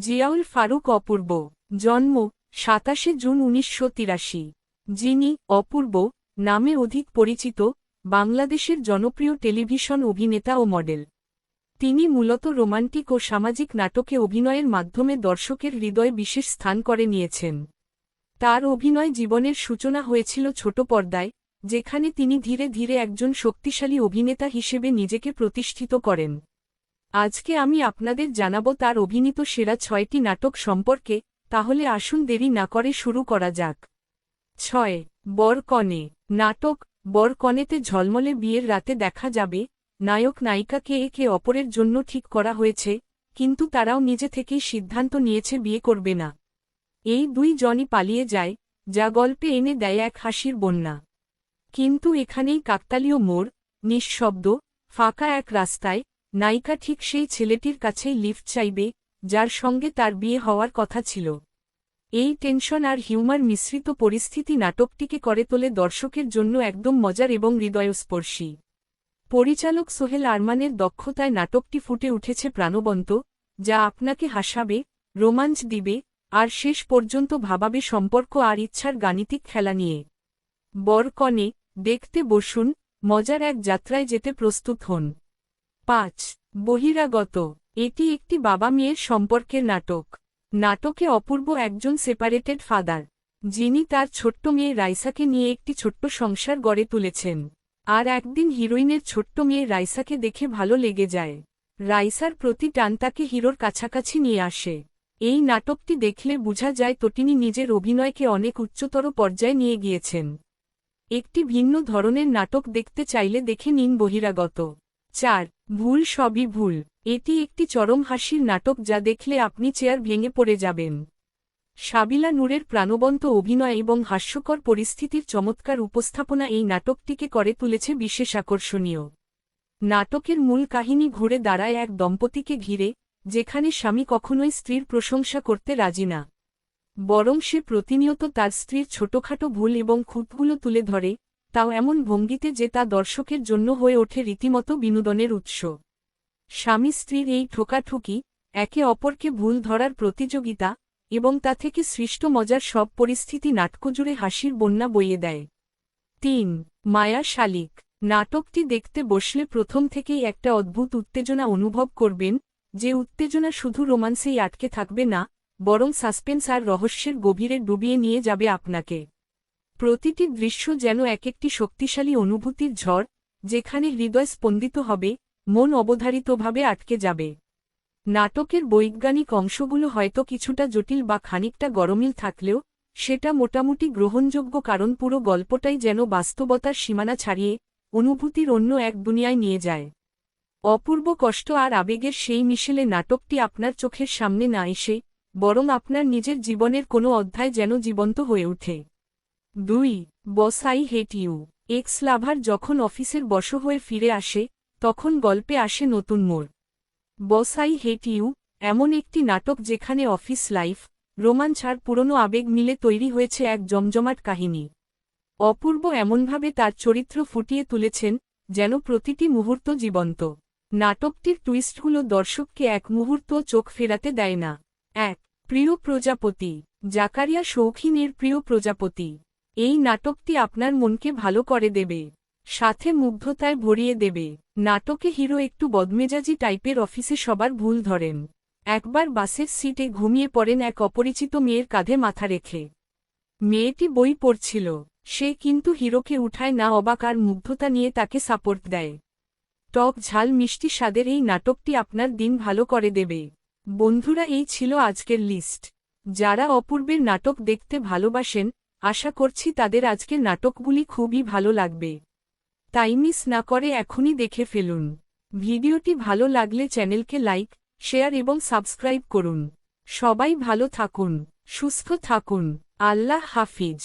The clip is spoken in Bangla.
জিয়াউল ফারুক অপূর্ব, জন্ম সাতাশে জুন উনিশশো তিরাশি। যিনি অপূর্ব নামে অধিক পরিচিত বাংলাদেশের জনপ্রিয় টেলিভিশন অভিনেতা ও মডেল। তিনি মূলত রোমান্টিক ও সামাজিক নাটকে অভিনয়ের মাধ্যমে দর্শকের হৃদয়ে বিশেষ স্থান করে নিয়েছেন। তার অভিনয় জীবনের সূচনা হয়েছিল ছোট পর্দায়, যেখানে তিনি ধীরে ধীরে একজন শক্তিশালী অভিনেতা হিসেবে নিজেকে প্রতিষ্ঠিত করেন। আজকে আমি আপনাদের জানাব তার অভিনীত সেরা ছয়টি নাটক সম্পর্কে, তাহলে আসুন দেরি না করে শুরু করা যাক। ছয় বর কনে নাটক, বরকনেতে ঝলমলে বিয়ের রাতে দেখা যাবে, নায়ক নায়িকাকে একে অপরের জন্য ঠিক করা হয়েছে, কিন্তু তারাও নিজে থেকেই সিদ্ধান্ত নিয়েছে বিয়ে করবে না। এই দুই জনই পালিয়ে যায়, যা গল্পে এনে দেয় এক হাসির বন্যা। কিন্তু এখানেই কাকতালীয় মোড়, নিঃশব্দ, ফাঁকা এক রাস্তায় নায়িকা ঠিক সেই ছেলেটির কাছেই লিফট চাইবে, যার সঙ্গে তার বিয়ে হওয়ার কথা ছিল। এই টেনশন আর হিউমার মিশ্রিত পরিস্থিতি নাটকটিকে করে তোলে দর্শকের জন্য একদম মজার এবং হৃদয়স্পর্শী। পরিচালক সোহেল আরমানের দক্ষতায় নাটকটি ফুটে উঠেছে প্রাণবন্ত, যা আপনাকে হাসাবে, রোমাঞ্চ দিবে, আর শেষ পর্যন্ত ভাবাবে সম্পর্ক আর ইচ্ছার গাণিতিক খেলা নিয়ে। বরকনে দেখতে বসুন, মজার এক যাত্রায় যেতে প্রস্তুত হন। পাঁচ, বহিরাগত। এটি একটি বাবা মেয়ের সম্পর্কের নাটক। নাটকে অপূর্ব একজন সেপারেটেড ফাদার যিনি তার ছোট্ট মেয়ে রাইসাকে নিয়ে একটি ছোট্ট সংসার গড়ে তুলেছেন। আর একদিন হিরোইনের ছোট্ট মেয়ে রাইসাকে দেখে ভালো লেগে যায়। রাইসার প্রতি টান তাকে হিরোর কাছাকাছি নিয়ে আসে। এই নাটকটি দেখলে বোঝা যায় তটিনী নিজের অভিনয়কে অনেক উচ্চতর পর্যায়ে নিয়ে গিয়েছেন। একটি ভিন্ন ধরনের নাটক দেখতে চাইলে দেখে নিন বহিরাগত। চার, ভুল সবই ভুল। এটি একটি চরম হাসির নাটক যা দেখলে আপনি চেয়ার ভেঙে পড়ে যাবেন। সাবিলা নূরের প্রাণবন্ত অভিনয় এবং হাস্যকর পরিস্থিতির চমৎকার উপস্থাপনা এই নাটকটিকে করে তুলেছে বিশেষ আকর্ষণীয়। নাটকের মূল কাহিনী ঘুরে দাঁড়ায় এক দম্পতিকে ঘিরে, যেখানে স্বামী কখনোই স্ত্রীর প্রশংসা করতে রাজি না। বরং সে প্রতিনিয়ত তার স্ত্রীর ছোটখাটো ভুল এবং খুঁতগুলো তুলে ধরে তাও এমন ভঙ্গিতে যে তা দর্শকের জন্য হয়ে ওঠে রীতিমতো বিনোদনের উৎস। স্বামী স্ত্রীর এই ঠোকাঠুকি, একে অপরকে ভুল ধরার প্রতিযোগিতা এবং তা থেকে সৃষ্ট মজার সব পরিস্থিতি নাটকজুড়ে হাসির বন্যা বইয়ে দেয়। তিন, মায়া শালিক। নাটকটি দেখতে বসলে প্রথম থেকেই একটা অদ্ভুত উত্তেজনা অনুভব করবেন, যে উত্তেজনা শুধু রোমান্সেই আটকে থাকবে না, বরং সাসপেন্স আর রহস্যের গভীরে ডুবিয়ে নিয়ে যাবে আপনাকে। প্রতিটি দৃশ্য যেন এক একটি শক্তিশালী অনুভূতির ঝড়, যেখানে হৃদয় স্পন্দিত হবে, মন অবধারিতভাবে আটকে যাবে। নাটকের বৈজ্ঞানিক অংশগুলো হয়তো কিছুটা জটিল বা খানিকটা গরমিল থাকলেও, সেটা মোটামুটি গ্রহণযোগ্য কারণ পুরো গল্পটাই যেন বাস্তবতার সীমানা ছাড়িয়ে, অনুভূতির অন্য এক দুনিয়ায় নিয়ে যায়। অপূর্ব কষ্ট আর আবেগের সেই মিশেলে নাটকটি আপনার চোখের সামনে না এসে, বরং আপনার নিজের জীবনের কোনো অধ্যায় যেন জীবন্ত হয়ে ওঠে। দুই boss I hate you. Ex lover যখন অফিসের বশ হয়ে ফিরে আসে, তখন গল্পে আসে নতুন মোড়। বস আই হেট ইউ, এমন একটি নাটক যেখানে অফিস লাইফ, রোমাঞ্চ আর পুরনো আবেগ মিলে তৈরি হয়েছে এক জমজমাট কাহিনী। অপূর্ব এমনভাবে তার চরিত্র ফুটিয়ে তুলেছেন, যেন প্রতিটি মুহূর্ত জীবন্ত। নাটকটির টুইস্টগুলো দর্শককে এক মুহূর্ত চোখ ফেরাতে দেয় না। এক, প্রিয় প্রজাপতি। জাকারিয়া শৌখিনের প্রিয় প্রজাপতি। এই নাটকটি আপনার মনকে ভালো করে দেবে, সাথে মুগ্ধতায় ভরিয়ে দেবে। নাটকে হিরো একটু বদমেজাজি টাইপের অফিসে সবার ভুল ধরেন। একবার বাসের সিটে ঘুমিয়ে পড়েন এক অপরিচিত মেয়ের কাঁধে মাথা রেখে। মেয়েটি বই পড়ছিল, সে কিন্তু হিরোকে উঠায় না অবাক আর মুগ্ধতা নিয়ে তাকে সাপোর্ট দেয়। টক ঝাল মিষ্টি স্বাদের এই নাটকটি আপনার দিন ভালো করে দেবে। বন্ধুরা, এই ছিল আজকের লিস্ট। যারা অপূর্বের নাটক দেখতে ভালোবাসেন আশা করছি তাদের আজকের নাটকগুলি খুবই ভালো লাগবে। তাই মিস না করে এখনই দেখে ফেলুন। ভিডিওটি ভালো লাগলে চ্যানেলকে লাইক, শেয়ার এবং সাবস্ক্রাইব করুন। সবাই ভালো থাকুন, সুস্থ থাকুন। আল্লাহ হাফিজ।